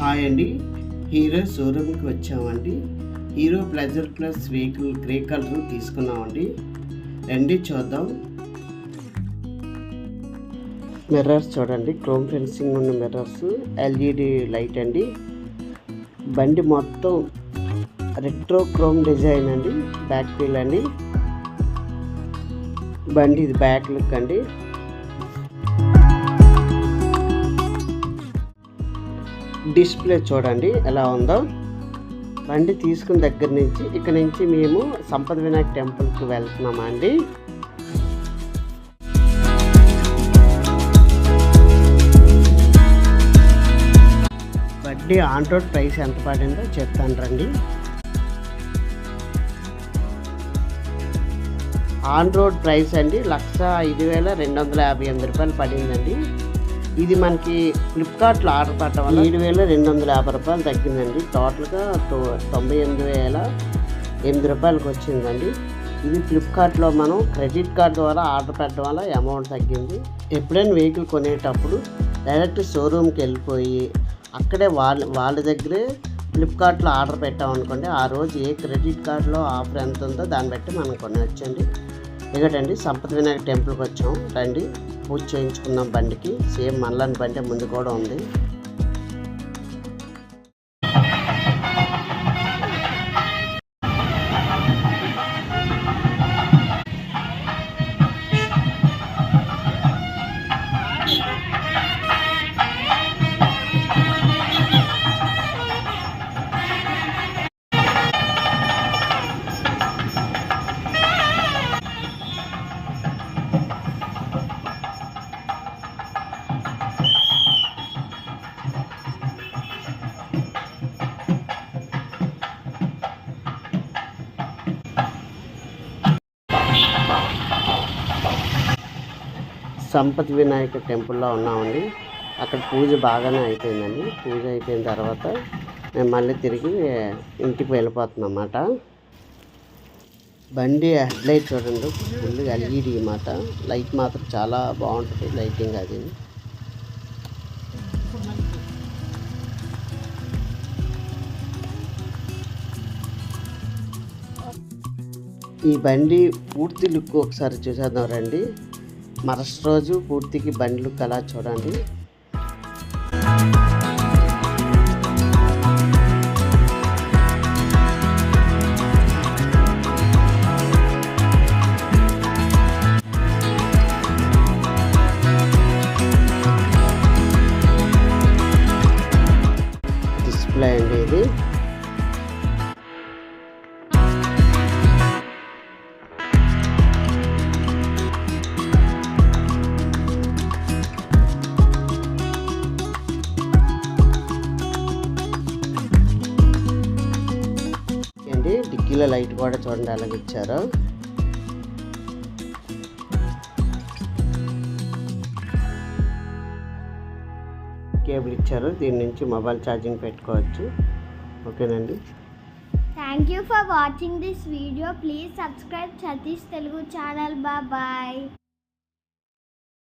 Hi అండి. Hero షోరూమ్కి వచ్చామండి. Hero Pleasure plus vehicle grey colour తీసుకున్నామండి. రండి చూద్దాం. మిర్రర్స్ చూడండి. క్రోమ్ ఫెన్సింగ్ ఉన్న మిర్రర్స్ ఎల్ఈడి లైట్ అండి. బండి మొత్తం రెట్రో క్రోమ్ డిజైన్ అండి. బ్యాక్ వీల్ అండి. బండి ఇది బ్యాక్ లుక్ అండి. డిస్ప్లే చూడండి ఎలా ఉందో. బండి తీసుకున్న దగ్గర నుంచి ఇక్కడ నుంచి మేము సంపద వినాయక్ టెంపుల్కి వెళ్తున్నామా అండి బండి ఆన్ రోడ్ ప్రైస్ ఎంత పడిందో చెప్తాను రండి. ఆన్ రోడ్ ప్రైస్ అండి లక్ష ఐదు వేల రెండు వందల యాభై ఎనిమిది రూపాయలు పడిందండి. ఇది మనకి ఫ్లిప్కార్ట్లో ఆర్డర్ పెట్టడం వల్ల ఏడు వేల రెండు వందల యాభై రూపాయలు తగ్గిందండి. టోటల్గా తొ- తొంభై ఎనిమిది వేల ఎనిమిది రూపాయలకి వచ్చిందండి. ఇది ఫ్లిప్కార్ట్లో మనం క్రెడిట్ కార్డ్ ద్వారా ఆర్డర్ పెట్టడం వల్ల అమౌంట్ తగ్గింది. ఎప్పుడైనా వెహికల్ కొనేటప్పుడు డైరెక్ట్ షోరూమ్కి వెళ్ళిపోయి అక్కడే వాళ్ళ వాళ్ళ దగ్గరే ఫ్లిప్కార్ట్లో ఆర్డర్ పెట్టామనుకోండి ఆ రోజు ఏ క్రెడిట్ కార్డులో ఆఫర్ ఎంత ఉందో దాన్ని బట్టి మనం కొనవచ్చండి. ఇకటండి సంపద వినాయక టెంపుల్కి వచ్చాం. రండి. పూజ చేయించుకున్నాం బండికి. సేమ్ మనలాంటి బండి ముందు కూడా ఉంది. సంపత్ వినాయక టెంపుల్లో ఉన్నామండి. అక్కడ పూజ బాగానే అయిపోయిందండి. పూజ అయిపోయిన తర్వాత మేము మళ్ళీ తిరిగి ఇంటికి వెళ్ళిపోతున్నాం అన్నమాట బండి హెడ్ లైట్ చూడండి. ఫుల్ ఎల్ఈడి మాట లైట్ మాత్రం చాలా బాగుంటుంది లైటింగ్ అది. ఈ బండి పూర్తి లుక్ ఒకసారి చూసేద్దాం రండి. మరస్ట్ రోజు పూర్తికి బండ్లు కలా చూడండి. డిస్ప్లే అండి ఇది లో లైట్ కూడా చూడండి అలాగే ఇచ్చారు. కేబుల్ ఇచ్చారు. దీని నుంచి మొబైల్ ఛార్జింగ్ పెట్టుకోవచ్చు. ఓకేనండి? Thank you for watching this video please subscribe Satish Telugu channel బా బాయ్